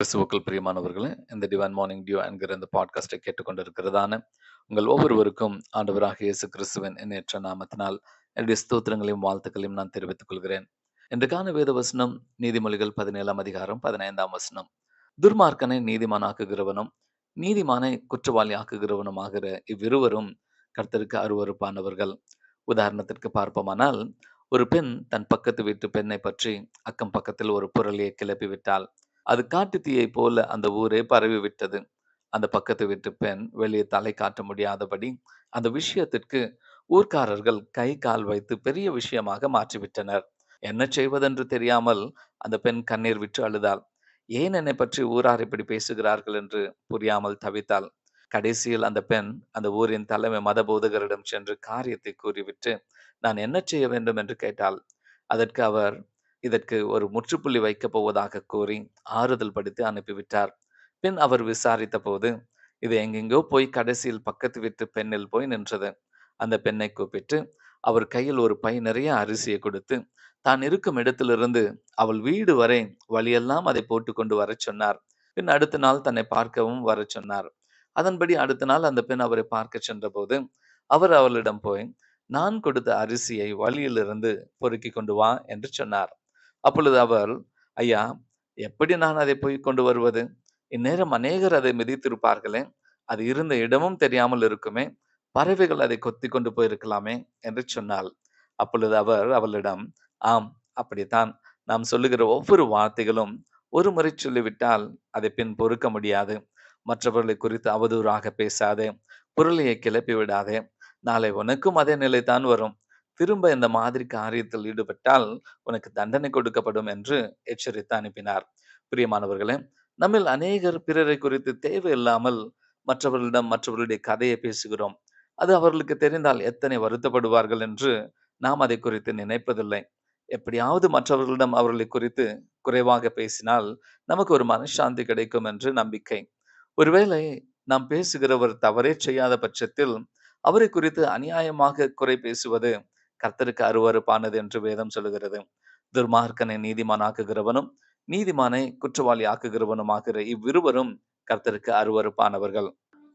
கிறிஸ்துவுக்குள் பிரியமானவர்களே இந்த டிவைன் மார்னிங் டியூ என்கிற இந்த பாட்காஸ்டை கேட்டுக்கொண்டிருக்கிறதான உங்கள் ஒவ்வொருவருக்கும் ஆண்டவராக இயேசு கிறிஸ்துவின் எண்ணேற்ற நாமத்தினால் என்னுடைய ஸ்தோத்திரங்களையும் வாழ்த்துக்களையும் நான் தெரிவித்துக் கொள்கிறேன். இன்றைக்கான வேத வசனம் நீதிமொழிகள் பதினேழாம் அதிகாரம் பதினைந்தாம் வசனம். துர்மார்க்கனை நீதிமானாக்குகிறவனும் நீதிமானை குற்றவாளி ஆக்குகிறவனும் ஆகிற இவ்விருவரும் கர்த்தருக்கு அருவறுப்பானவர்கள் உதாரணத்திற்கு பார்ப்போமானால் ஒரு பெண் தன் பக்கத்து வீட்டு பெண்ணை பற்றி அக்கம் பக்கத்தில் ஒரு புரளியை கிளப்பி விட்டாள் அது காட்டு தீயை போல அந்த ஊரே பரவி விட்டது. அந்த பக்கத்து வீட்டு பெண் வெளியே தலை காட்ட முடியாதபடி அந்த விஷயத்திற்கு ஊர்க்காரர்கள் கை கால் வைத்து பெரிய விஷயமாக மாற்றிவிட்டனர் என்ன செய்வதென்று தெரியாமல் அந்த பெண் கண்ணீர் விட்டு அழுதாள். ஏன் என்னை பற்றி ஊரார் இப்படி பேசுகிறார்கள்? என்று புரியாமல் தவித்தாள். கடைசியில் அந்த பெண் அந்த ஊரின் தலைமை மத போதகரிடம் சென்று காரியத்தை கூறிவிட்டு நான் என்ன செய்ய வேண்டும்? என்று கேட்டாள். அதற்கு அவர் இதற்கு ஒரு முற்றுப்புள்ளி வைக்கப் போவதாக கூறி ஆறுதல் படுத்தி அனுப்பிவிட்டார். பின் அவர் விசாரித்த போது இது எங்கெங்கோ போய் கடைசியில் பக்கத்து வீட்டு பெண்ணில் போய் நின்றது. அந்த பெண்ணை கூப்பிட்டு அவர் கையில் ஒரு பை நிறைய அரிசியை கொடுத்து தான் இருக்கும் இடத்திலிருந்து அவள் வீடு வரை வழியெல்லாம் அதை போட்டு கொண்டு வரச் சொன்னார். பின் அடுத்த நாள் தன்னை பார்க்கவும் வரச் சொன்னார். அதன்படி அடுத்த நாள் அந்த பெண் அவரை பார்க்க சென்றபோது அவர் அவளிடம் போய் நான் கொடுத்த அரிசியை வழியிலிருந்து பொறுக்கி கொண்டு வா என்று சொன்னார். அப்பொழுது அவர் ஐயா எப்படி நான் அதை போய் கொண்டு வருவது? இந்நேரம் அநேகர் அதை மிதித்திருப்பார்களே. அது இருந்த இடமும் தெரியாமல் இருக்குமே. பறவைகள் அதை கொத்தி கொண்டு போயிருக்கலாமே என்று சொன்னாள். அப்பொழுது அவர் அவளிடம் ஆம் அப்படித்தான். நாம் சொல்லுகிற ஒவ்வொரு வார்த்தைகளும் ஒரு முறை சொல்லிவிட்டால் அதை பின் பொறுக்க முடியாது. மற்றவர்களை குறித்து அவதூறாக பேசாதே. பொருளையை கிளப்பி விடாதே நாளை உனக்கும் அதே நிலைதான் வரும். திரும்ப இந்த மாதிரி காரியத்தில் ஈடுபட்டால் உனக்கு தண்டனை கொடுக்கப்படும் என்று எச்சரித்து அனுப்பினார். பிரியமானவர்களே நம்மில் அநேகர் பிறரை குறித்து தேவையில்லாமல் மற்றவர்களிடம் மற்றவர்களுடைய கதையை பேசுகிறோம். அது அவர்களுக்கு தெரிந்தால் எத்தனை வருத்தப்படுவார்கள் என்று நாம் அதை குறித்து நினைப்பதில்லை. எப்படியாவது மற்றவர்களிடம் அவர்களை குறித்து குறைவாக பேசினால் நமக்கு ஒரு மனசாந்தி கிடைக்கும் என்று நம்பிக்கை. ஒருவேளை நாம் பேசுகிறவர் தவறே செய்யாத பட்சத்தில் அவரை குறித்து அநியாயமாக குறை பேசுவது கர்த்தருக்கு அருவறுப்பானது என்று வேதம் சொல்லுகிறது. துர்மார்க்கனை நீதிமான் ஆக்குகிறவனும் நீதிமானை குற்றவாளி ஆக்குகிறவனும் ஆகிற இவ்விருவரும் கர்த்தருக்கு அருவறுப்பானவர்கள்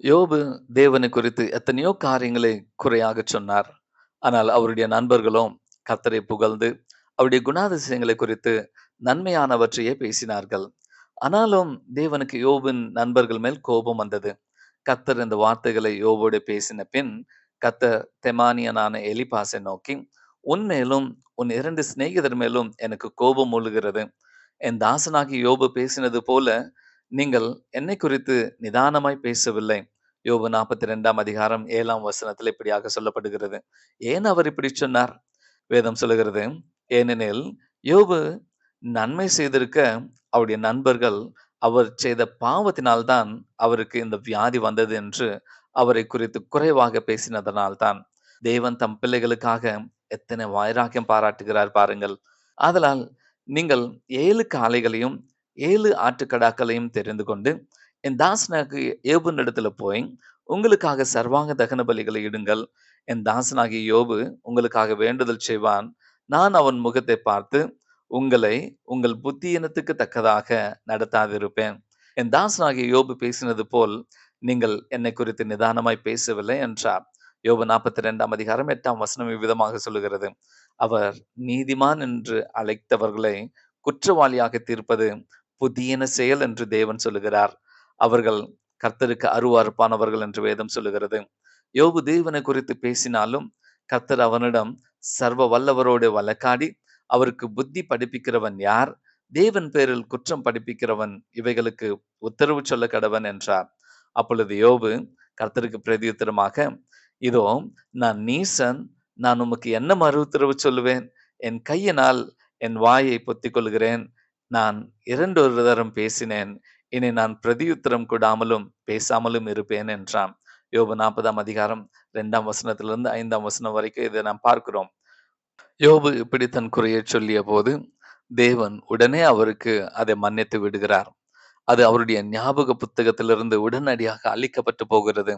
யோபு தேவனை குறித்து எத்தனையோ காரியங்களை குறையாக சொன்னார். ஆனால் அவருடைய நண்பர்களும் கர்த்தரை புகழ்ந்து அவருடைய குணாதிசயங்களை குறித்து நன்மையானவற்றையே பேசினார்கள். ஆனாலும் தேவனுக்கு யோபின் நண்பர்கள் மேல் கோபம் வந்தது. கர்த்தர் இந்த வார்த்தைகளை யோபோடு பேசின பின் கத்த தெமானியனான எலிபாசை நோக்கி உன் மேலும் உன் இரண்டு சிநேகிதர் மேலும் எனக்கு கோபம் ஒழுகிறது என் தாசனாகி யோபு பேசினது போல நீங்கள் என்னை குறித்து நிதானமாய் பேசவில்லை. யோபு நாற்பத்தி ரெண்டாம் அதிகாரம் ஏழாம் வசனத்தில் இப்படியாக சொல்லப்படுகிறது. ஏன் அவர் இப்படி சொன்னார்? வேதம் சொல்லுகிறது ஏனெனில் யோபு நன்மை செய்திருக்க அவருடைய நண்பர்கள் அவர் செய்த பாவத்தினால்தான் அவருக்கு இந்த வியாதி வந்தது என்று அவரை குறித்து குறைவாக பேசினதனால்தான் தேவன் தம் பிள்ளைகளுக்காக எத்தனை வைராக்கியம் பாராட்டுகிறார் பாருங்கள். அதனால் நீங்கள் ஏழு காளைகளையும் ஏழு ஆட்டுக்கடாக்களையும் தெரிந்து கொண்டு என் தாசனாகி இடத்துல போய் உங்களுக்காக சர்வாங்க தகன பலிகளை இடுங்கள். என் தாசனாகி யோபு உங்களுக்காக வேண்டுதல் செய்வான். நான் அவன் முகத்தை பார்த்து உங்களை உங்கள் புத்தியினத்துக்கு தக்கதாக நடத்தாதிருப்பேன். என் தாசனாகிய யோபு பேசினது போல் நீங்கள் என்னை குறித்து நிதானமாய் பேசவில்லை என்றார். யோபு நாற்பத்தி ரெண்டாம் அதிகாரம் எட்டாம் வசனம் இவ்விதமாக சொல்லுகிறது. அவர் நீதிமான் என்று அழைத்தவர்களை குற்றவாளியாக தீர்ப்பது புதியன செயல் என்று தேவன் சொல்லுகிறார். அவர்கள் கர்த்தருக்கு அருவறுப்பானவர்கள் என்று வேதம் சொல்லுகிறது. யோபு தேவனை குறித்து பேசினாலும் கர்த்தர் அவனிடம் சர்வ வல்லவரோடு வழக்காடி அவருக்கு புத்தி படிப்பிக்கிறவன் யார்? தேவன் பேரில் குற்றம் படிப்பிக்கிறவன் இவைகளுக்கு உத்தரவு சொல்ல கடவன் என்றார். அப்பொழுது யோபு கர்த்தருக்கு பிரதியுத்தரமாக இதோ நான் நீசன் நான் உமக்கு என்ன மறு உத்தரவு சொல்லுவேன்? என் கையினால் என் வாயை பொத்திக் கொள்கிறேன் நான் இரண்டொரு தரம் பேசினேன். இனி நான் பிரதியுத்தரம் கொடாமலும் பேசாமலும் இருப்பேன் என்றான். யோபு நாற்பதாம் அதிகாரம் இரண்டாம் வசனத்திலிருந்து ஐந்தாம் வசனம் வரைக்கும் இதை நாம் பார்க்கிறோம். யோபு இப்படி தன் குறையை சொல்லிய போது தேவன் உடனே அவருக்கு அதை மன்னித்து விடுகிறார். அது அவருடைய ஞாபக புத்தகத்திலிருந்து உடனடியாக அழிக்கப்பட்டு போகிறது.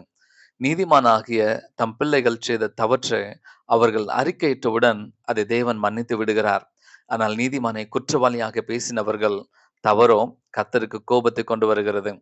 நீதிமானாகிய தம் பிள்ளைகள் செய்த தவற்றை அவர்கள் அறிக்கையிட்டவுடன் அதை தேவன் மன்னித்து விடுகிறார். ஆனால் நீதிமானை குற்றவாளியாக பேசினவர்கள் தவறோ கத்தருக்கு கோபத்தை கொண்டு வருகிறது.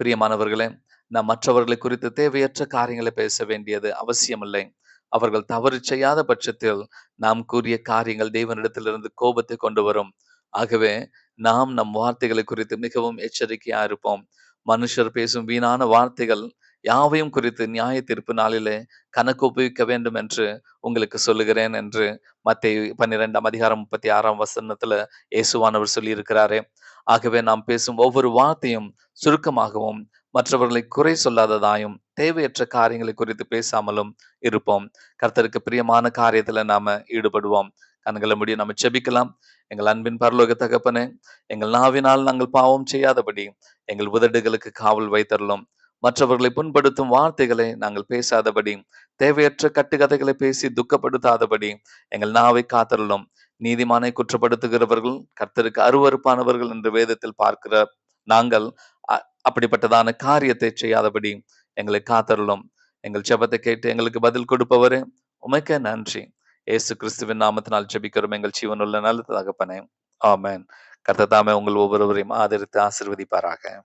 பிரியமானவர்களே நாம் மற்றவர்களை குறித்து தேவையற்ற காரியங்களை பேச வேண்டியது அவசியமில்லை. அவர்கள் தவறு செய்யாத பட்சத்தில் நாம் கூறிய காரியங்கள் தேவனிடத்திலிருந்து கோபத்தை கொண்டு வரும். ஆகவே நாம் நம் வார்த்தைகளை குறித்து மிகவும் எச்சரிக்கையா இருப்போம். மனுஷர் பேசும் வீணான வார்த்தைகள் யாவையும் குறித்து நியாய தீர்ப்பு நாளிலே கணக்கு உபயோகிக்க வேண்டும் என்று உங்களுக்கு சொல்லுகிறேன் என்று மத்திய பன்னிரெண்டாம் அதிகாரம் முப்பத்தி ஆறாம் வசனத்துல இயேசுவானவர் சொல்லியிருக்கிறாரே. ஆகவே நாம் பேசும் ஒவ்வொரு வார்த்தையும் சுருக்கமாகவும் மற்றவர்களை குறை சொல்லாததாயும் தேவையற்ற காரியங்களை குறித்து பேசாமலும் இருப்போம். கர்த்தருக்கு பிரியமான காரியத்துல நாம ஈடுபடுவோம். கண்களை முடியும் நம்ம செபிக்கலாம் எங்கள் அன்பின் பரலோக தகப்பனே எங்கள் நாவினால் நாங்கள் பாவம் செய்யாதபடி எங்கள் உதடுகளுக்கு காவல் வைத்தரலும் மற்றவர்களை புண்படுத்தும் வார்த்தைகளை நாங்கள் பேசாதபடி தேவையற்ற கட்டுக்கதைகளை பேசி துக்கப்படுத்தாதபடி எங்கள் நாவை காத்தரலும் நீதிமானை குற்றப்படுத்துகிறவர்கள் கர்த்தருக்கு அருவறுப்பானவர்கள் என்று வேதத்தில் பார்க்கிற நாங்கள் அப்படிப்பட்டதான காரியத்தை செய்யாதபடி எங்களை காத்தரலும் எங்கள் செபத்தை கேட்டு எங்களுக்கு பதில் கொடுப்பவரே உமைக்க நன்றி. ஏசு கிறிஸ்துவின் நாமத்தினால் ஜெபிக்கிறோம். எங்கள் ஜீவனுள்ள நல்ல தகப்பனே. ஆமேன். கர்த்ததாமே உங்கள் ஒவ்வொருவரையும் ஆதரித்து ஆசிர்வதிப்பாராக.